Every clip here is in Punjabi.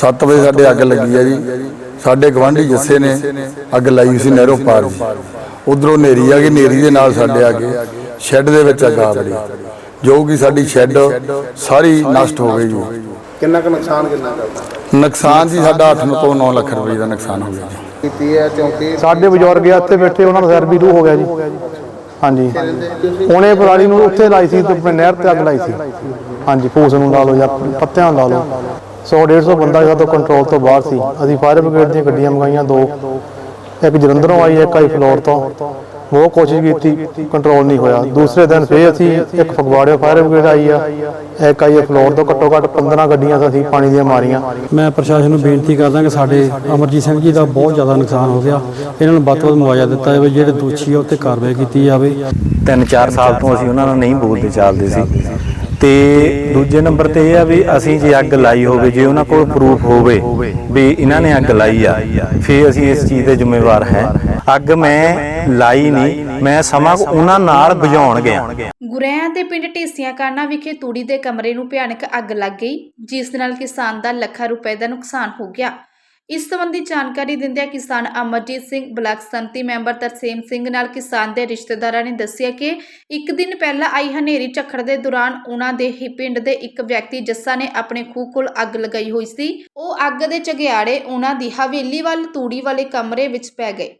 7 ਵਜੇ ਸਾਡੇ ਅੱਗ ਲੱਗੀ ਆ ਜੀ। ਸਾਡੇ ਗਵਾਂਢੀ ਜੱਸੇ ਨੇ ਅੱਗ ਲਾਈ ਸੀ ਨਹਿਰੋਂ ਪਾਰ ਜੀ ਉਧਰੋਂ ਨੇਰੀ ਆ ਗਈ ਨੇਰੀ ਦੇ ਨਾਲ ਸਾਡੇ ਆ ਗਏ ਸ਼ੈੱਡ ਦੇ ਵਿੱਚ ਅੱਗ ਆ ਵੜੀ ਜੋ ਕਿ ਸਾਡੀ ਸ਼ੈੱਡ ਸਾਰੀ ਨਸ਼ਟ ਹੋ ਗਈ ਜੀ। ਕਿੰਨਾ ਕੁ ਨੁਕਸਾਨ ਕਿੰਨਾ ਕਰਦਾ ਨੁਕਸਾਨ ਜੀ ਸਾਡਾ 8 ਤੋਂ 9 ਲੱਖ ਰੁਪਏ ਦਾ ਨੁਕਸਾਨ ਹੋ ਗਿਆ ਜੀ। ਕੀਤੀ ਹੈ ਕਿਉਂਕਿ ਸਾਡੇ ਬਜ਼ੁਰਗ ਆ ਇੱਥੇ ਬੈਠੇ ਉਹਨਾਂ ਦਾ ਸਿਰ ਵੀ ਰੂ ਹੋ ਗਿਆ ਜੀ। ਹਾਂਜੀ। ਉਹਨੇ ਪਰਾਲੀ ਨੂੰ ਉੱਥੇ ਲਾਈ ਸੀ ਤੇ ਨਹਿਰ ਤੇ ਅੱਗ ਲਾਈ ਸੀ। ਹਾਂਜੀ ਫੂਸ ਨੂੰ ਲਾ ਲਓ ਜਾਂ ਪੱਤਿਆਂ ਨੂੰ ਲਾ ਲਓ। 100 150 ਬੰਦਾ ਤੋਂ ਕੰਟਰੋਲ ਤੋਂ ਬਾਹਰ ਸੀ। ਅਸੀਂ ਫਾਇਰ ਬ੍ਰਿਗੇਡ ਦੀਆਂ ਗੱਡੀਆਂ ਮੰਗਾਈਆਂ ਦੋ। ਇੱਕ ਜਲੰਧਰੋਂ ਆਈ ਇੱਕ ਆਈ ਫਲੋਰ ਤੋਂ। ਬਹੁਤ ਕੋਸ਼ਿਸ਼ ਕੀਤੀ ਕੰਟਰੋਲ ਨਹੀਂ ਹੋਇਆ। ਦੂਸਰੇ ਦਿਨ ਫੇਰ ਅਸੀਂ ਇੱਕ ਫਗਵਾੜੇ ਫਾਇਰ ਬ੍ਰਿਗੇਡ ਆਈ ਆ। ਇੱਕ ਆਈ ਫਲੋਰ ਤੋਂ ਘੱਟੋ ਘੱਟ 15 ਗੱਡੀਆਂ ਅਸੀਂ ਪਾਣੀ ਦੀਆਂ ਮਾਰੀਆਂ। ਮੈਂ ਪ੍ਰਸ਼ਾਸਨ ਨੂੰ ਬੇਨਤੀ ਕਰਦਾ ਕਿ ਸਾਡੇ ਅਮਰਜੀਤ ਸਿੰਘ ਜੀ ਦਾ ਬਹੁਤ ਜ਼ਿਆਦਾ ਨੁਕਸਾਨ ਹੋ ਗਿਆ। ਇਹਨਾਂ ਨੂੰ ਵੱਧ ਤੋਂ ਵੱਧ ਮੁਆਵਜ਼ਾ ਦਿੱਤਾ ਜਾਵੇ ਜਿਹੜੇ ਦੋਸ਼ੀ ਆ ਉੱਤੇ ਕਾਰਵਾਈ ਕੀਤੀ ਜਾਵੇ। ਤਿੰਨ ਚਾਰ ਸਾਲ ਤੋਂ ਅਸੀਂ ਉਹਨਾਂ ਨਾਲ ਨਹੀਂ ਬੋਲਦੇ ਚੱਲਦੇ ਸੀ। ਤੇ ਦੂਜੇ ਨੰਬਰ ਤੇ ਇਹ ਆ ਵੀ ਅਸੀਂ ਜੇ ਅੱਗ ਲਾਈ ਹੋਵੇ, ਜੇ ਉਹਨਾਂ ਕੋਲ ਪ੍ਰੂਫ ਹੋਵੇ ਵੀ ਇਹਨਾਂ ਨੇ ਅੱਗ ਲਾਈ ਆ ਫੇ ਅਸੀਂ ਇਸ ਚੀਜ਼ ਦੇ ਜ਼ਿੰਮੇਵਾਰ ਹੈ। ਅੱਗ ਮੈਂ ਲਾਈ ਨਹੀਂ, ਮੈਂ ਸਮਾਂ ਉਹਨਾਂ ਨਾਲ ਬੁਝਾਉਣ ਗਿਆ। ਗੁਰੈਆਂ ਦੇ ਪਿੰਡ ਢੇਸੀਆਂ ਕਾਨਾ ਵਿਖੇ ਤੂੜੀ ਦੇ ਕਮਰੇ ਨੂੰ ਭਿਆਨਕ ਅੱਗ ਲੱਗ ਗਈ, ਜਿਸ ਨਾਲ ਕਿਸਾਨ ਦਾ ਲੱਖਾਂ ਰੁਪਏ ਦਾ ਨੁਕਸਾਨ ਹੋ ਗਿਆ। ਇਸ ਸੰਬੰਧੀ ਜਾਣਕਾਰੀ ਦਿੰਦਿਆਂ ਕਿਸਾਨ ਅਮਰਜੀਤ ਸਿੰਘ ਬਲਾਕ ਸੰਮਤੀ ਮੈਂਬਰ ਤਰਸੇਮ ਸਿੰਘ ਨਾਲ ਕਿਸਾਨ ਦੇ ਰਿਸ਼ਤੇਦਾਰਾਂ ਨੇ ਦੱਸਿਆ ਕਿ ਇੱਕ ਦਿਨ ਪਹਿਲਾਂ ਆਈ ਹਨੇਰੀ ਝੱਖੜ ਦੇ ਦੌਰਾਨ ਉਹਨਾਂ ਦੇ ਹੀ ਪਿੰਡ ਦੇ ਇੱਕ ਵਿਅਕਤੀ ਜੱਸਾ ਨੇ ਆਪਣੇ ਖੂਹ ਕੋਲ ਅੱਗ ਲਗਾਈ ਹੋਈ ਸੀ। ਉਹ ਅੱਗ ਦੇ ਚਗਿਆੜੇ ਉਹਨਾਂ ਦੀ ਹਵੇਲੀ ਵੱਲ ਤੂੜੀ ਵਾਲੇ ਕਮਰੇ ਵਿੱਚ ਪੈ ਗਏ,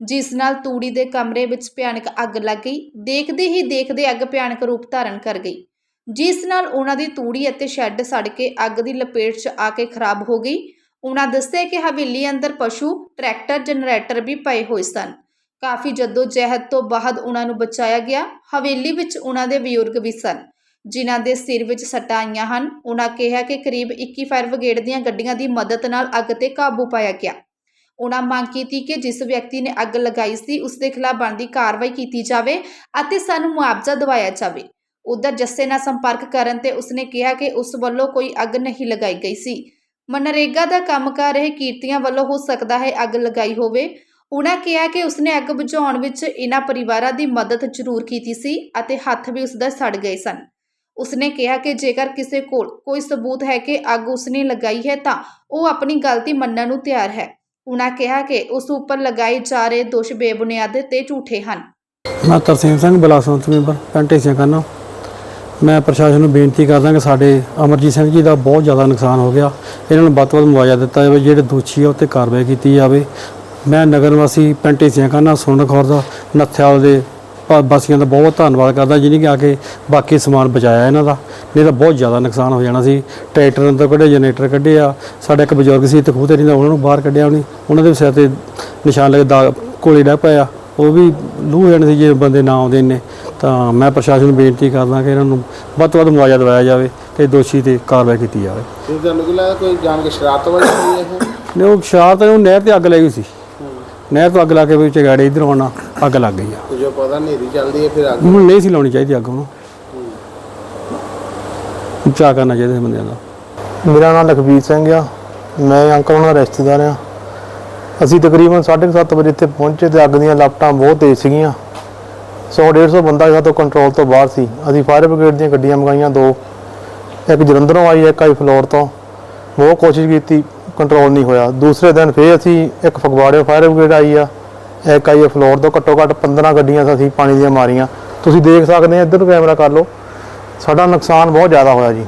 ਜਿਸ ਨਾਲ ਤੂੜੀ ਦੇ ਕਮਰੇ ਵਿੱਚ ਭਿਆਨਕ ਅੱਗ ਲੱਗ ਗਈ। ਦੇਖਦੇ ਹੀ ਦੇਖਦੇ ਅੱਗ ਭਿਆਨਕ ਰੂਪ ਧਾਰਨ ਕਰ ਗਈ, ਜਿਸ ਨਾਲ ਉਹਨਾਂ ਦੀ ਤੂੜੀ ਅਤੇ ਸ਼ੈੱਡ ਸੜ ਕੇ ਅੱਗ ਦੀ ਲਪੇਟ 'ਚ ਆ ਕੇ ਖਰਾਬ ਹੋ ਗਈ। ਉਹਨਾਂ ਦੱਸਿਆ ਕਿ ਹਵੇਲੀ ਅੰਦਰ ਪਸ਼ੂ, ਟਰੈਕਟਰ ਜਨਰੇਟਰ ਵੀ ਪਏ ਹੋਏ ਸਨ। ਕਾਫੀ ਜੱਦੋ ਜਹਿਦ ਤੋਂ ਬਾਅਦ ਉਹਨਾਂ ਨੂੰ ਬਚਾਇਆ ਗਿਆ। ਹਵੇਲੀ ਵਿੱਚ ਉਹਨਾਂ ਦੇ ਬਜ਼ੁਰਗ ਵੀ ਸਨ, ਜਿਨ੍ਹਾਂ ਦੇ ਸਿਰ ਵਿੱਚ ਸੱਟਾਂ ਆਈਆਂ ਹਨ। ਉਹਨਾਂ ਕਿਹਾ ਕਿ ਕਰੀਬ 21 ਫਾਇਰ ਬ੍ਰਿਗੇਡ ਦੀਆਂ ਗੱਡੀਆਂ ਦੀ ਮਦਦ ਨਾਲ ਅੱਗ ਤੇ ਕਾਬੂ ਪਾਇਆ ਗਿਆ। ਉਹਨਾਂ ਮੰਗ ਕੀਤੀ ਕਿ ਜਿਸ ਵਿਅਕਤੀ ਨੇ ਅੱਗ ਲਗਾਈ ਸੀ, ਉਸ ਦੇ ਖਿਲਾਫ ਬਣਦੀ ਕਾਰਵਾਈ ਕੀਤੀ ਜਾਵੇ ਅਤੇ ਸਾਨੂੰ ਮੁਆਵਜ਼ਾ ਦਿਵਾਇਆ ਜਾਵੇ। ਉਧਰ ਜੱਸੇ ਨਾਲ ਸੰਪਰਕ ਕਰਨ ਤੇ ਉਸਨੇ ਕਿਹਾ ਕਿ ਉਸ ਵੱਲੋਂ ਕੋਈ ਅੱਗ ਨਹੀਂ ਲਗਾਈ ਗਈ ਸੀ। ਮਨਰੇਗਾ ਦਾ ਕੰਮ ਕਰ ਰਹੇ ਕੀਰਤੀਆਂ ਵੱਲੋਂ ਹੋ ਸਕਦਾ ਹੈ ਅੱਗ ਲਗਾਈ ਹੋਵੇ। ਉਹਨਾਂ ਕਿਹਾ ਕਿ ਉਸਨੇ ਅੱਗ ਬੁਝਾਉਣ ਵਿੱਚ ਇਹਨਾਂ ਪਰਿਵਾਰਾਂ ਦੀ ਮਦਦ ਜ਼ਰੂਰ ਕੀਤੀ ਸੀ ਅਤੇ ਹੱਥ ਵੀ ਉਸਦਾ ਸੜ ਗਏ ਸਨ। ਉਸਨੇ ਕਿਹਾ ਕਿ ਜੇਕਰ ਕਿਸੇ ਕੋਲ ਕੋਈ ਸਬੂਤ ਹੈ ਕਿ ਅੱਗ ਉਸਨੇ ਲਗਾਈ ਹੈ ਤਾਂ ਉਹ ਆਪਣੀ ਗਲਤੀ ਮੰਨਣ ਨੂੰ ਤਿਆਰ ਹੈ। ਉਹਨਾਂ ਕਿਹਾ ਕਿ ਉਸ ਉੱਪਰ ਲਗਾਏ ਜਾ ਰਹੇ ਦੋਸ਼ ਬੇਬੁਨਿਆਦ ਤੇ ਝੂਠੇ ਹਨ। ਮੈਂ ਤਰਸੇਮ ਸਿੰਘ ਬਲਾਕ ਮੈਂਬਰ ਪਿੰਡ ਕਰਨਾ। ਮੈਂ ਪ੍ਰਸ਼ਾਸਨ ਨੂੰ ਬੇਨਤੀ ਕਰਦਾ ਕਿ ਸਾਡੇ ਅਮਰਜੀਤ ਸਿੰਘ ਜੀ ਦਾ ਬਹੁਤ ਜ਼ਿਆਦਾ ਨੁਕਸਾਨ ਹੋ ਗਿਆ। ਇਹਨਾਂ ਨੂੰ ਵੱਧ ਤੋਂ ਵੱਧ ਮੁਆਵਜ਼ਾ ਦਿੱਤਾ ਜਾਵੇ, ਜਿਹੜੇ ਦੋਸ਼ੀ ਆ, ਉੱਤੇ ਕਾਰਵਾਈ ਕੀਤੀ ਜਾਵੇ। ਮੈਂ ਨਗਰ ਵਾਸੀ ਪਿੰਡ ਢੇਸੀਆਂ ਕਰਨਾ ਸੁਣ ਖੌਰ ਦਾ, ਨੱਥਿਆਲ ਦੇ ਵਾਸੀਆਂ ਦਾ ਬਹੁਤ ਧੰਨਵਾਦ ਕਰਦਾ ਜਿਹਨੇ ਕਿ ਆ ਕੇ ਬਾਕੀ ਸਮਾਨ ਬਚਾਇਆ ਇਹਨਾਂ ਦਾ। ਨਹੀਂ ਤਾਂ ਬਹੁਤ ਜ਼ਿਆਦਾ ਨੁਕਸਾਨ ਹੋ ਜਾਣਾ ਸੀ। ਟਰੈਕਟਰ ਅੰਦਰ ਕੱਢੇ, ਜਨਰੇਟਰ ਕੱਢੇ ਆ। ਸਾਡਾ ਇੱਕ ਬਜ਼ੁਰਗ ਸੀ ਤੇ ਖੂਹ ਤੇ ਰਹਿੰਦਾ ਉਹਨਾਂ ਨੂੰ ਬਾਹਰ ਕੱਢਿਆ ਉਹਨੇ। ਉਹਨਾਂ ਦੇ ਸਿਰ ਤੇ ਨਿਸ਼ਾਨ ਲੱਗੇ ਦਾ ਕੋਲੇ ਡਾ ਪਿਆ। ਉਹ ਵੀ ਲੂਹ ਜਾਣੇ ਸੀ, ਜੇ ਬੰਦੇ ਨਾ ਆਉਂਦੇ ਨੇ ਤਾਂ ਮੈਂ ਪ੍ਰਸ਼ਾਸਨ ਨੂੰ ਬੇਨਤੀ ਕਰਦਾ ਕਿ ਇਹਨਾਂ ਨੂੰ ਵੱਧ ਤੋਂ ਵੱਧ ਮੁਆਵਜ਼ਾ ਦਿਵਾਇਆ ਜਾਵੇ ਤੇ ਦੋਸ਼ੀ ਤੇ ਕਾਰਵਾਈ ਕੀਤੀ ਜਾਵੇ। ਇਹ ਤੁਹਾਨੂੰ ਕੀ ਲੱਗਦਾ ਕੋਈ ਜਾਣ ਕੇ ਸ਼ਰਾਰਤ ਵਜ੍ਹਾ ਹੋਈ ਹੈ ਇਹ? ਨੇ ਉਹ ਸ਼ਰਾਰਤ ਨੂੰ ਨਹਿਰ ਤੇ ਅੱਗ ਲੱਗੀ ਹੋਈ ਸੀ। ਨਹਿਰ ਤੋਂ ਅੱਗ ਲਾ ਕੇ ਵਿੱਚ ਗਾੜੇ ਇਧਰ ਆਉਣਾ ਅੱਗ ਲੱਗ ਗਈ ਆ। ਜੋ ਪਤਾ ਹਨੇਰੀ ਚੱਲਦੀ ਹੈ ਫਿਰ ਅੱਗ। ਹੁਣ ਨਹੀਂ ਸੀ ਲਾਉਣੀ ਚਾਹੀਦੀ ਅੱਗ ਉਹਨੂੰ ਬਚਾ ਕਰਨਾ ਚਾਹੀਦਾ ਸੀ ਬੰਦਿਆਂ ਦਾ। ਮੇਰਾ ਨਾਮ ਲਖਬੀਰ ਸਿੰਘ ਆ। ਮੈਂ ਅੰਕਲ ਉਹਨਾਂ ਦਾ ਰਿਸ਼ਤੇਦਾਰ ਆ। ਅਸੀਂ ਤਕਰੀਬਨ 7:30 ਵਜੇ ਇੱਥੇ ਪਹੁੰਚੇ ਤੇ ਅੱਗ ਦੀਆਂ ਲਾਪਟਾਂ ਬਹੁਤ ਤੇਜ਼ ਸੀਗੀਆਂ। 100 150 ਬੰਦਾ ਜਿਹੜਾ ਤੋਂ ਕੰਟਰੋਲ ਤੋਂ ਬਾਹਰ ਸੀ, ਅਸੀਂ ਫਾਇਰ ਬ੍ਰਿਗੇਡ ਦੀਆਂ ਗੱਡੀਆਂ ਮੰਗਾਈਆਂ ਦੋ। ਇੱਕ ਜਲੰਧਰੋਂ ਆਈ, ਇੱਕ ਆਈ ਫਲੋਰ ਤੋਂ। ਬਹੁਤ ਕੋਸ਼ਿਸ਼ ਕੀਤੀ ਕੰਟਰੋਲ ਨਹੀਂ ਹੋਇਆ। ਦੂਸਰੇ ਦਿਨ ਫੇਰ ਅਸੀਂ ਇੱਕ ਫਗਵਾੜੇ ਫਾਇਰ ਬ੍ਰਿਗੇਡ ਆਈ ਆ, ਇੱਕ ਆਈ ਫਲੋਰ ਤੋਂ। ਘੱਟੋ ਘੱਟ 15 ਗੱਡੀਆਂ ਅਸੀਂ ਪਾਣੀ ਦੀਆਂ ਮਾਰੀਆਂ। ਤੁਸੀਂ ਦੇਖ ਸਕਦੇ ਆ, ਇੱਧਰ ਕੈਮਰਾ ਕਰ ਲਓ। ਸਾਡਾ ਨੁਕਸਾਨ ਬਹੁਤ ਜ਼ਿਆਦਾ ਹੋਇਆ ਜੀ।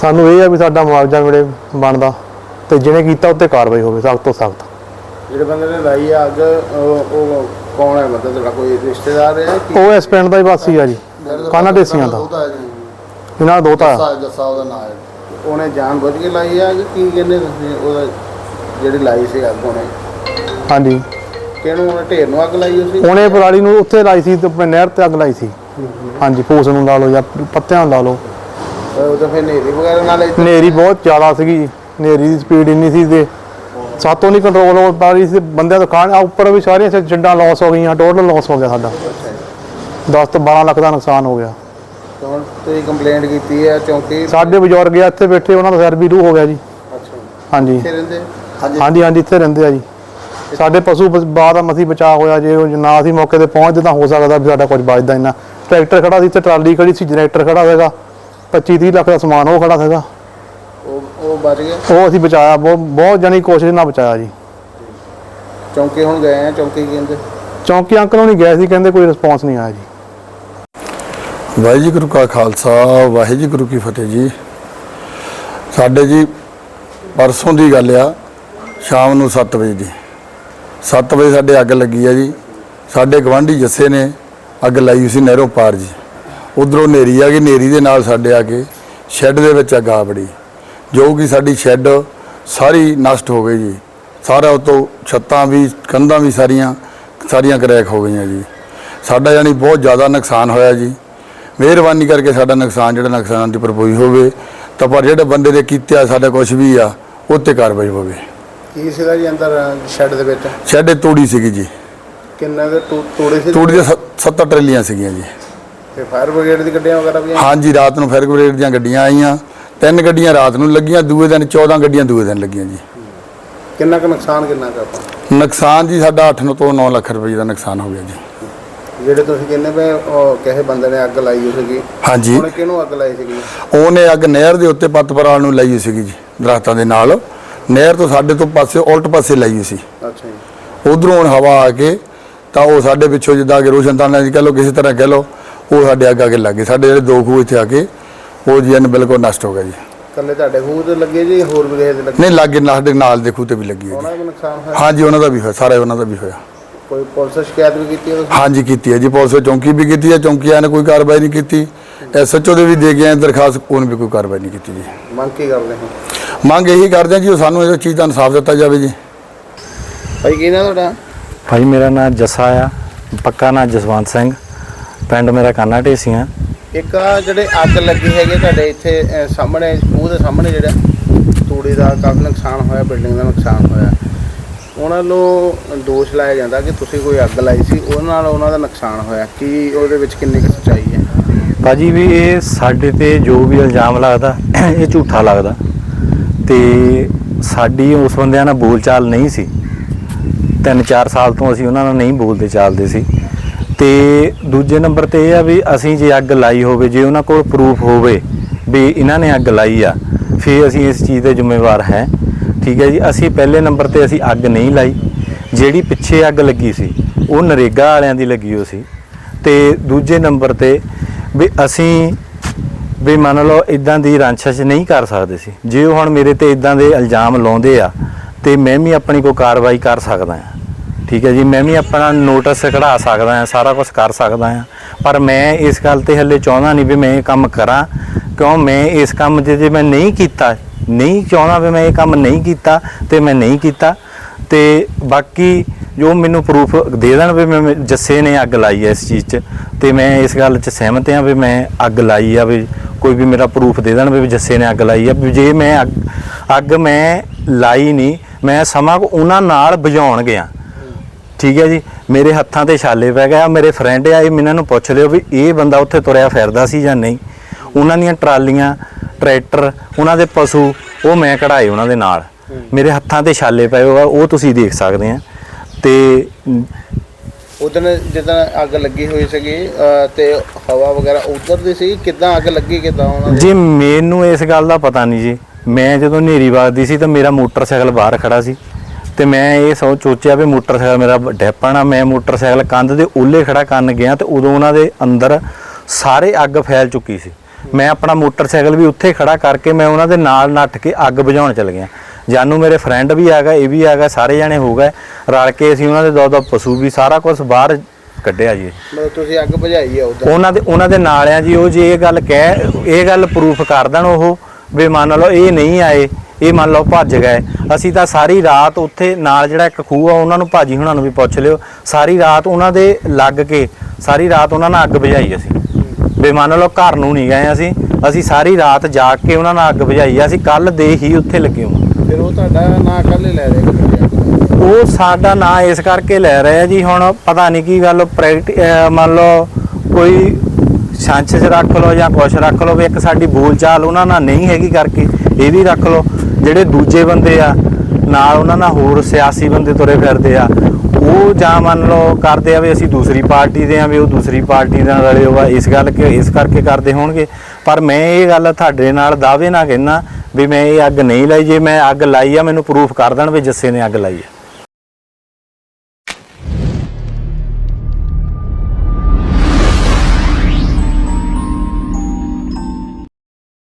ਸਾਨੂੰ ਇਹ ਆ ਵੀ ਸਾਡਾ ਮੁਆਵਜ਼ਾ ਮਿਲੇ ਬਣਦਾ ਤੇ ਜਿਹਨੇ ਕੀਤਾ ਉੱਤੇ ਕਾਰਵਾਈ ਹੋਵੇ ਸਖਤ ਤੋਂ ਸਖਤ। ਜਿਹੜੇ ਬੰਦੇ ਨੇ ਲਾਈ ਹੈ ਅੱਗ ਉਹ ਕੌਣ ਹੈ? ਮਤਲਬ ਤੁਹਾਡਾ ਕੋਈ ਰਿਸ਼ਤੇਦਾਰ ਹੈ ਕਿ ਉਹ ਇਸ ਪਿੰਡ ਦਾ ਹੀ ਵਾਸੀ ਆ ਜੀ। ਕਾਨਾ ਦੇਸੀਆਂ ਦਾ? ਇਹਨਾਂ ਦਾ ਦੋਤਾ। ਆ। ਜੱਸਾ ਉਹਦਾ ਨਾਮ ਹੈ। ਉਹਨੇ ਜਾਣ ਬੁੱਝ ਕੇ ਲਾਈ ਹੈ ਕਿ ਕੀ ਕਹਿੰਦੇ ਤੁਸੀਂ? ਉਹਦਾ ਜਿਹੜੀ ਲਾਈ ਸੀ ਅੱਗ ਉਹਨੇ। ਹਾਂਜੀ। ਕਿਹਨੂੰ? ਉਹਨੇ ਢੇਰ ਨੂੰ ਅੱਗ ਲਾਈ ਹੋਈ ਸੀ? ਉਹਨੇ ਪਰਾਲੀ ਨੂੰ ਉੱਥੇ ਲਾਈ ਸੀ ਤੇ ਆਪਣੇ ਨਹਿਰ ਤੇ ਅੱਗ ਲਾਈ ਸੀ। ਹਾਂਜੀ ਫੂਸ ਨੂੰ ਲਾ ਲਓ ਜਾਂ ਪੱਤਿਆਂ ਨੂੰ ਲਾ ਲਓ। ਉਹ ਤਾਂ ਫਿਰ ਹਨੇਰੀ ਵਗੈਰਾ ਨਾਲ ਹਨੇਰੀ ਬਹੁਤ ਜ਼ਿਆਦਾ ਸੀਗੀ ਹਨੇਰੀ ਦੀ ਸਪੀਡ ਇੰਨੀ ਸੀ ਤੇ ਸਾਤੋਂ ਨਹੀਂ ਕੰਟਰੋਲ ਹੋ ਪਾ ਰਹੀ ਸੀ ਬੰਦਿਆਂ ਤੋਂ ਖਾਣ ਆ ਉੱਪਰ ਵੀ ਸਾਰੀਆਂ ਛੱਡਾਂ ਲਾਸ ਹੋ ਗਈਆਂ ਟੋਟਲ ਲਾਸ ਹੋ ਗਿਆ ਸਾਡਾ। 10 ਤੋਂ 12 ਲੱਖ ਦਾ ਨੁਕਸਾਨ ਹੋ ਗਿਆ। ਤਾਂ ਹੁਣ ਤੁਸੀਂ ਕੰਪਲੇਂਟ ਕੀਤੀ ਹੈ ਕਿਉਂਕਿ ਸਾਡੇ ਬਜ਼ੁਰਗ ਆ ਇੱਥੇ ਬੈਠੇ ਉਹਨਾਂ ਦਾ ਸਿਰ ਵੀ ਰੂ ਹੋ ਗਿਆ ਜੀ। ਅੱਛਾ। ਹਾਂਜੀ। ਇੱਥੇ ਰਹਿੰਦੇ? ਹਾਂਜੀ। ਹਾਂਜੀ ਇੱਥੇ ਰਹਿੰਦੇ ਆ ਜੀ। ਸਾਡੇ ਪਸ਼ੂ ਬਾਅਦ ਆ ਮਸੀ ਬਚਾ ਹੋਇਆ ਜੇ ਉਹ ਨਾ ਅਸੀਂ ਮੌਕੇ ਤੇ ਪਹੁੰਚਦੇ ਤਾਂ ਹੋ ਸਕਦਾ ਵੀ ਸਾਡਾ ਕੁਝ ਬਚਦਾ ਇੰਨਾ। ਟਰੈਕਟਰ ਖੜਾ ਸੀ ਤੇ ਟਰਾਲੀ ਖੜੀ ਸੀ ਜਨਰੇਟਰ ਖੜਾ ਸੀਗਾ। 25 30 ਲੱਖ ਦਾ ਸਮਾਨ ਉਹ ਖੜਾ ਸੀਗਾ। ਉਹ ਬਚ ਗਏ? ਉਹ ਅਸੀਂ ਬਚਾਇਆ ਬਹੁਤ ਬਹੁਤ ਜਾਨੀ ਕੋਸ਼ਿਸ਼ ਨਾਲ ਬਚਾਇਆ ਜੀ। ਚੌਂਕੀ ਹੁਣ ਗਏ ਆ ਚੌਂਕੀ ਕਹਿੰਦੇ? ਚੌਂਕੀ ਅੰਕਲ ਹੋਣੀ ਗਏ ਸੀ ਕਹਿੰਦੇ ਕੋਈ ਰਿਸਪੌਂਸ ਨਹੀਂ ਆਇਆ ਜੀ। ਵਾਹਿਗੁਰੂ ਕਾ ਖਾਲਸਾ ਵਾਹਿਗੁਰੂ ਕੀ ਫਤਿਹ ਜੀ। ਸਾਡੇ ਜੀ ਪਰਸੋਂ ਦੀ ਗੱਲ ਆ ਸ਼ਾਮ ਨੂੰ 7 ਵਜੇ ਦੀ। 7 ਵਜੇ ਸਾਡੇ ਅੱਗ ਲੱਗੀ ਆ ਜੀ। ਸਾਡੇ ਗਵਾਂਢੀ ਜੱਸੇ ਨੇ ਅੱਗ ਲਾਈ ਸੀ ਨਹਿਰੋਂ ਪਾਰ ਜੀ। ਉਧਰੋਂ ਨੇਰੀ ਆ ਗਈ ਨੇਰੀ ਦੇ ਨਾਲ ਸਾਡੇ ਆ ਕੇ ਸ਼ੈੱਡ ਦੇ ਵਿੱਚ ਅੱਗ ਆ ਬੜੀ। ਜੋ ਕਿ ਸਾਡੀ ਸ਼ੈੱਡ ਸਾਰੀ ਨਸ਼ਟ ਹੋ ਗਈ ਜੀ। ਸਾਰਾ ਉਤੋਂ ਛੱਤਾਂ ਵੀ ਕੰਧਾਂ ਵੀ ਸਾਰੀਆਂ ਸਾਰੀਆਂ ਕਰੈਕ ਹੋ ਗਈਆਂ ਜੀ। ਸਾਡਾ ਯਾਨੀ ਬਹੁਤ ਜ਼ਿਆਦਾ ਨੁਕਸਾਨ ਹੋਇਆ ਜੀ। ਮਿਹਰਬਾਨੀ ਕਰਕੇ ਸਾਡਾ ਨੁਕਸਾਨ ਜਿਹੜਾ ਨੁਕਸਾਨ ਦੀ ਭਰਪਾਈ ਹੋਵੇ ਤਾਂ ਪਰ ਜਿਹੜੇ ਬੰਦੇ ਦੇ ਕੀਤਾ ਸਾਡਾ ਕੁਝ ਵੀ ਆ ਉਹ 'ਤੇ ਕਾਰਵਾਈ ਹੋਵੇ। ਕੀ ਸੀਗਾ ਜੀ ਅੰਦਰ ਸ਼ੈੱਡ ਦੇ ਵਿੱਚ? ਸਾਡੇ ਤੂੜੀ ਸੀਗੀ ਜੀ। ਕਿੰਨੇ ਦੇ ਟੂ- ਟੂੜੇ ਸੀ ਤੂੜੀ ਦੇ 70 ਟਰੇਲੀਆਂ ਸੀਗੀਆਂ ਜੀ। ਤੇ ਫਾਇਰ ਬ੍ਰਿਗੇਡ ਦੀ ਗੱਡੀਆਂ ਵਗੈਰਾ ਵੀ ਆਈਆਂ? ਹਾਂਜੀ ਰਾਤ ਨੂੰ ਫਾਇਰ ਬ੍ਰਿਗੇਡ ਦੀਆਂ ਗੱਡੀਆਂ ਆਈਆਂ। ਤਿੰਨ ਗੱਡੀਆਂ ਰਾਤ ਨੂੰ ਲੱਗੀਆਂ ਦੂਏ ਦਿਨ 14 ਗੱਡੀਆਂ ਦੂਏ ਦਿਨ ਲੱਗੀਆਂ ਜੀ। ਕਿੰਨਾ ਕੁ ਨੁਕਸਾਨ ਕਿੰਨਾ ਕੁ ਆਪਾਂ? ਨੁਕਸਾਨ ਜੀ ਸਾਡਾ 8 ਤੋਂ 9 ਲੱਖ ਰੁਪਏ ਦਾ ਨੁਕਸਾਨ ਹੋ ਗਿਆ ਜੀ। ਜਿਹੜੇ ਤੁਸੀਂ ਕਹਿੰਦੇ ਪਏ ਉਹ ਕਿਸੇ ਬੰਦੇ ਨੇ ਅੱਗ ਲਾਈ ਹੋਈ ਸੀਗੀ। ਹਾਂਜੀ। ਹੁਣ ਕਿਹਨੂੰ ਅੱਗ ਲਾਈ ਸੀਗੀ? ਉਹਨੇ ਅੱਗ ਨਹਿਰ ਦੇ ਉੱਤੇ ਪੱਤਪਰਾਲ ਨੂੰ ਲਾਈ ਹੋਈ ਸੀਗੀ ਜੀ ਦਰਖਤਾਂ ਦੇ ਨਾਲ। ਨਹਿਰ ਤੋਂ ਸਾਡੇ ਤੋਂ ਪਾਸੇ ਉਲਟ ਪਾਸੇ ਲਾਈ ਹੋਈ ਸੀ। ਅੱਛਾ ਜੀ। ਉਧਰੋਂ ਹੁਣ ਹਵਾ ਆ ਕੇ ਤਾਂ ਉਹ ਸਾਡੇ ਪਿੱਛੋਂ ਜਿੱਦਾਂ ਕਿ ਰੋਸ਼ਨਦਾਨਾਂ ਜੀ ਕਹ ਲਓ ਕਿਸੇ ਤਰ੍ਹਾਂ ਕਹ ਲਓ ਉਹ ਸਾਡੇ ਅੱਗ ਕੇ ਲੱਗੇ ਸਾਡੇ ਜਿਹੜੇ ਦੋ ਖੂਹ ਇੱਥੇ ਆ ਕੇ ਉਹ ਜੀ ਇਹਨ ਬਿਲਕੁਲ ਨਸ਼ਟ ਹੋ ਗਿਆ ਜੀ। ਕੱਲੇ ਤੁਹਾਡੇ ਖੂਹ ਤੇ ਲੱਗੇ ਜੀ ਹੋਰ ਵੀ ਕਿਸੇ ਦੇ ਲੱਗੇ? ਨਹੀਂ ਲਾਗੇ ਨਾਲ ਨਾਲ ਦੇ ਖੂਹ ਤੇ ਵੀ ਲੱਗੀ ਹੈ ਜੀ। ਉਹਨਾਂ ਦਾ ਵੀ ਨੁਕਸਾਨ ਹੋਇਆ? ਹਾਂਜੀ ਉਹਨਾਂ ਦਾ ਵੀ ਹੋਇਆ ਸਾਰਾ ਉਹਨਾਂ ਦਾ ਵੀ ਹੋਇਆ। ਕੋਈ ਪੁਲਿਸ ਸ਼ਿਕਾਇਤ ਵੀ ਕੀਤੀ ਹੈ ਤੁਸੀਂ ਹਾਂਜੀ ਕੀਤੀ ਹੈ ਜੀ। ਪੁਲਿਸ ਚੌਂਕੀ ਵੀ ਕੀਤੀ ਹੈ ਚੌਂਕੀਆਂ ਨੇ ਕੋਈ ਕਾਰਵਾਈ ਨਹੀਂ ਕੀਤੀ। ਐਸਐਚਓ ਦੇ ਵੀ ਦੇ ਗਏ ਆ ਦਰਖਾਸਤ ਉਹਨੇ ਵੀ ਕੋਈ ਕਾਰਵਾਈ ਨਹੀਂ ਕੀਤੀ ਜੀ। ਮੰਗ ਕੀ ਕਰਦੇ ਹੋ? ਮੰਗ ਇਹੀ ਕਰਦੇ ਆ ਜੀ ਉਹ ਸਾਨੂੰ ਇਸ ਚੀਜ਼ ਦਾ ਇਨਸਾਫ ਦਿੱਤਾ ਜਾਵੇ ਜੀ। ਭਾਈ ਕੀ ਨਾ ਤੁਹਾਡਾ? ਭਾਈ ਮੇਰਾ ਨਾਮ ਜੱਸਾ ਆ। ਪੱਕਾ ਨਾਮ ਜਸਵੰਤ ਸਿੰਘ। ਪਿੰਡ ਮੇਰਾ ਕਾਨਾ ਢੇਸੀਆਂ। ਇੱਕ ਆਹ ਜਿਹੜੇ ਅੱਗ ਲੱਗੀ ਹੈਗੀ ਤੁਹਾਡੇ ਇੱਥੇ ਅਹ, ਸਾਹਮਣੇ ਖੂਹ ਦੇ ਸਾਹਮਣੇ ਜਿਹੜਾ ਤੂੜੀ ਦਾ ਕਾਫੀ ਨੁਕਸਾਨ ਹੋਇਆ ਬਿਲਡਿੰਗ ਦਾ ਨੁਕਸਾਨ ਹੋਇਆ। ਉਹਨਾਂ ਨੂੰ ਦੋਸ਼ ਲਾਇਆ ਜਾਂਦਾ ਕਿ ਤੁਸੀਂ ਕੋਈ ਅੱਗ ਲਾਈ ਸੀ ਉਹਨਾਂ ਨਾਲ ਉਹਨਾਂ ਦਾ ਨੁਕਸਾਨ ਹੋਇਆ। ਕੀ ਉਹਦੇ ਵਿੱਚ ਕਿੰਨੀ ਕੁ ਸੱਚਾਈ ਹੈ? ਭਾਜੀ ਵੀ ਇਹ ਸਾਡੇ ਤੇ ਜੋ ਵੀ ਇਲਜ਼ਾਮ ਲੱਗਦਾ ਇਹ ਝੂਠਾ ਲੱਗਦਾ। ਤੇ ਸਾਡੀ ਉਸ ਬੰਦਿਆਂ ਨਾਲ ਬੋਲਚਾਲ ਨਹੀਂ ਸੀ। ਤਿੰਨ ਚਾਰ ਸਾਲ ਤੋਂ ਅਸੀਂ ਉਹਨਾਂ ਨਾਲ ਨਹੀਂ ਬੋਲਦੇ ਚਾਲਦੇ ਸੀ। ਤੇ ਦੂਜੇ ਨੰਬਰ ਤੇ ਇਹ ਆ ਵੀ ਅਸੀਂ ਜੇ ਅੱਗ ਲਾਈ ਹੋਵੇ, ਜੇ ਉਹਨਾਂ ਕੋਲ ਪ੍ਰੂਫ ਹੋਵੇ ਵੀ ਇਹਨਾਂ ਨੇ ਅੱਗ ਲਾਈ ਆ, ਫਿਰ ਅਸੀਂ ਇਸ ਚੀਜ਼ ਦੇ ਜ਼ਿੰਮੇਵਾਰ ਹੈ। ਠੀਕ ਹੈ ਜੀ, ਅਸੀਂ ਪਹਿਲੇ ਨੰਬਰ ਤੇ ਅਸੀਂ ਅੱਗ ਨਹੀਂ ਲਾਈ। ਜਿਹੜੀ ਪਿੱਛੇ ਅੱਗ ਲੱਗੀ ਸੀ, ਉਹ ਨਰੇਗਾ ਵਾਲਿਆਂ ਦੀ ਲੱਗੀ ਹੋ ਸੀ। ਤੇ ਦੂਜੇ ਨੰਬਰ ਤੇ ਵੀ ਅਸੀਂ ਵੀ ਮੰਨ ਲਓ ਇਦਾਂ ਦੀ ਰਾਂਛਸ਼ ਨਹੀਂ ਕਰ ਸਕਦੇ ਸੀ। ਜੇ ਉਹ ਹੁਣ ਮੇਰੇ ਤੇ ਇਦਾਂ ਦੇ ਇਲਜ਼ਾਮ ਲਾਉਂਦੇ ਆ, ਤੇ ਮੈਂ ਵੀ ਆਪਣੀ ਕੋਈ ਕਾਰਵਾਈ ਕਰ ਸਕਦਾ ਹਾਂ। ਠੀਕ ਹੈ ਜੀ, ਮੈਂ ਵੀ ਆਪਣਾ ਨੋਟਿਸ ਕਢਾ ਸਕਦਾ ਹਾਂ, ਸਾਰਾ ਕੁਝ ਕਰ ਸਕਦਾ ਹਾਂ। ਪਰ ਮੈਂ ਇਸ ਗੱਲ ਤੇ ਹੱਲੇ ਚਾਹੁੰਦਾ ਨਹੀਂ ਵੀ ਮੈਂ ਇਹ ਕੰਮ ਕਰਾਂ, ਕਿਉਂ ਮੈਂ ਇਸ ਕੰਮ 'ਚ ਜੇ ਮੈਂ ਨਹੀਂ ਕੀਤਾ, ਨਹੀਂ ਚਾਹੁੰਦਾ ਵੀ ਮੈਂ ਇਹ ਕੰਮ ਨਹੀਂ ਕੀਤਾ ਤੇ ਮੈਂ ਨਹੀਂ ਕੀਤਾ। ਤੇ ਬਾਕੀ ਜੋ ਮੈਨੂੰ ਪ੍ਰੂਫ ਦੇ ਦੇਣ ਵੀ ਮੈਂ ਜੱਸੇ ਨੇ ਅੱਗ ਲਾਈ ਹੈ ਇਸ ਚੀਜ਼ 'ਚ, ਤੇ ਮੈਂ ਇਸ ਗੱਲ 'ਚ ਸਹਿਮਤ ਹਾਂ ਵੀ ਮੈਂ ਅੱਗ ਲਾਈ ਆ ਵੀ ਕੋਈ ਵੀ ਮੇਰਾ ਪ੍ਰੂਫ ਦੇ ਦੇਣ ਵੀ ਜੱਸੇ ਨੇ ਅੱਗ ਲਾਈ ਆ। ਵੀ ਜੇ ਮੈਂ ਅੱਗ- ਅੱਗ ਮੈਂ ਲਾਈ ਨਹੀਂ, ਮੈਂ ਸਮਾਂ ਉਹਨਾਂ ਨਾਲ ਬੁਝਾਉਣ ਗਿਆ। ਠੀਕ ਹੈ ਜੀ ਮੇਰੇ ਹੱਥਾਂ ਤੇ ਛਾਲੇ ਪੈ ਗਿਆ ਮੇਰੇ ਫਰੈਂਡ ਆ ਇਹ ਮੈਨੂੰ ਨੂੰ ਪੁੱਛ ਲਿਓ ਵੀ ਇਹ ਬੰਦਾ ਉੱਥੇ ਤੁਰਿਆ ਫਿਰਦਾ ਸੀ ਜਾਂ ਨਹੀਂ? ਉਹਨਾਂ ਦੀਆਂ ਟਰਾਲੀਆਂ ਟਰੈਕਟਰ ਉਹਨਾਂ ਦੇ ਪਸ਼ੂ ਉਹ ਮੈਂ ਕਢਾਏ ਉਹਨਾਂ ਦੇ ਨਾਲ। ਮੇਰੇ ਹੱਥਾਂ ਤੇ ਛਾਲੇ ਪਏ ਹੋਆ ਉਹ ਤੁਸੀਂ ਦੇਖ ਸਕਦੇ ਆ। ਤੇ ਉਦੋਂ ਜਦੋਂ ਅੱਗ ਲੱਗੀ ਹੋਈ ਸੀਗੀ ਤੇ ਹਵਾ ਵਗੈਰਾ ਉਧਰ ਦੀ ਸੀ ਕਿਦਾਂ ਅੱਗ ਲੱਗੀ ਕਿਦਾਂ ਉਹਨਾਂ ਦੀ? ਜੀ ਮੈਨੂੰ ਇਸ ਗੱਲ ਦਾ ਪਤਾ ਨਹੀਂ ਜੀ। ਮੈਂ ਜਦੋਂ ਨੇਰੀ ਵੱਜਦੀ ਸੀ ਤਾਂ ਮੇਰਾ ਮੋਟਰਸਾਈਕਲ ਬਾਹਰ ਖੜਾ ਸੀ। ਤੇ ਮੈਂ ਇਹ ਸੋਚ ਸੋਚਿਆ ਵੀ ਮੋਟਰਸਾਈਕਲ ਮੇਰਾ ਡੈਪਣਾ ਮੈਂ ਮੋਟਰਸਾਈਕਲ ਕੰਧ ਦੇ ਉੱਲੇ ਖੜਾ ਕਰਨ ਗਿਆ ਤੇ ਉਦੋਂ ਉਹਨਾਂ ਦੇ ਅੰਦਰ ਸਾਰੇ ਅੱਗ ਫੈਲ ਚੁੱਕੀ ਸੀ। ਮੈਂ ਆਪਣਾ ਮੋਟਰਸਾਈਕਲ ਵੀ ਉੱਥੇ ਖੜਾ ਕਰਕੇ ਮੈਂ ਉਹਨਾਂ ਦੇ ਨਾਲ ਨੱਠ ਕੇ ਅੱਗ ਬੁਝਾਉਣ ਚਲ ਗਿਆ। ਜਾਨੂ ਮੇਰੇ ਫਰੈਂਡ ਵੀ ਆ ਗਏ ਇਹ ਵੀ ਆ ਗਏ ਸਾਰੇ ਜਣੇ ਹੋ ਗਏ। ਰਲ ਕੇ ਅਸੀਂ ਉਹਨਾਂ ਦੇ ਦੋ ਦੋ ਪਸ਼ੂ ਵੀ ਸਾਰਾ ਕੁਝ ਬਾਹਰ ਕੱਢਿਆ ਜੀ। ਮਤਲਬ ਤੁਸੀਂ ਅੱਗ ਬੁਝਾਈ ਹੈ ਉਧਰ ਉਹਨਾਂ ਦੇ ਉਹਨਾਂ ਦੇ ਨਾਲ ਆ ਜੀ ਉਹ ਜੇ ਇਹ ਗੱਲ ਕਹਿ ਇਹ ਗੱਲ ਪ੍ਰੂਫ ਕਰ ਦੇਣ ਉਹ ਵੀ ਮੰਨ ਲਓ ਇਹ ਨਹੀਂ ਆਏ। ਇਹ ਮੰਨ ਲਓ ਭੱਜ ਗਏ। ਅਸੀਂ ਤਾਂ ਸਾਰੀ ਰਾਤ ਉੱਥੇ ਨਾਲ ਜਿਹੜਾ ਇੱਕ ਖੂਹ ਆ ਉਹਨਾਂ ਨੂੰ ਭਾਜੀ ਹੁਣਾਂ ਨੂੰ ਵੀ ਪੁੱਛ ਲਿਓ। ਸਾਰੀ ਰਾਤ ਉਹਨਾਂ ਦੇ ਲੱਗ ਕੇ ਸਾਰੀ ਰਾਤ ਉਹਨਾਂ ਨਾਲ ਅੱਗ ਬੁਝਾਈ ਅਸੀਂ। ਵੀ ਮੰਨ ਲਓ ਘਰ ਨੂੰ ਨਹੀਂ ਗਏ ਅਸੀਂ ਅਸੀਂ ਸਾਰੀ ਰਾਤ ਜਾਗ ਕੇ ਉਹਨਾਂ ਨਾਲ ਅੱਗ ਬੁਝਾਈ। ਅਸੀਂ ਕੱਲ ਦੇ ਹੀ ਉੱਥੇ ਲੱਗੇ ਹਾਂ। ਫਿਰ ਉਹ ਤੁਹਾਡਾ ਨਾਂ ਕੱਲੇ ਲੈ ਰਹੇ ਉਹ ਸਾਡਾ ਨਾਂ ਇਸ ਕਰਕੇ ਲੈ ਰਹੇ ਆ ਜੀ ਹੁਣ ਪਤਾ ਨਹੀਂ ਕੀ ਗੱਲ ਪ੍ਰੈਕਟੀ ਮੰਨ ਲਓ ਕੋਈ ਛਾਂਛ 'ਚ ਰੱਖ ਲਓ ਜਾਂ ਕੁਛ ਰੱਖ ਲਓ ਵੀ ਇੱਕ ਸਾਡੀ ਬੋਲਚਾਲ ਉਹਨਾਂ ਨਾਲ ਨਹੀਂ ਹੈਗੀ ਕਰਕੇ ਇਹ ਵੀ ਰੱਖ ਲਓ। ਜਿਹੜੇ ਦੂਜੇ ਬੰਦੇ ਆ, ਨਾਲ ਉਹਨਾਂ ਨਾਲ ਹੋਰ ਸਿਆਸੀ ਬੰਦੇ ਤੁਰੇ ਫਿਰਦੇ ਆ, ਉਹ ਜਾਂ ਮੰਨ ਲਓ ਕਰਦੇ ਆ ਵੀ ਅਸੀਂ ਦੂਸਰੀ ਪਾਰਟੀ ਦੇ ਆ ਵੀ ਉਹ ਦੂਸਰੀ ਪਾਰਟੀ ਨਾਲ ਰਲੇ ਹੋਆ ਇਸ ਗੱਲ ਕਿ, ਇਸ ਕਰਕੇ ਕਰਦੇ ਹੋਣਗੇ। ਪਰ ਮੈਂ ਇਹ ਗੱਲ ਤੁਹਾਡੇ ਨਾਲ ਦਾਅਵੇ ਨਾਲ ਕਹਿਣਾ ਵੀ ਮੈਂ ਇਹ ਅੱਗ ਨਹੀਂ ਲਾਈ, ਜੇ ਮੈਂ ਅੱਗ ਲਾਈ ਆ, ਮੈਨੂੰ ਪ੍ਰੂਫ ਕਰ ਦੇਣ ਵੀ ਜੱਸੇ ਨੇ ਅੱਗ ਲਾਈ ਆ।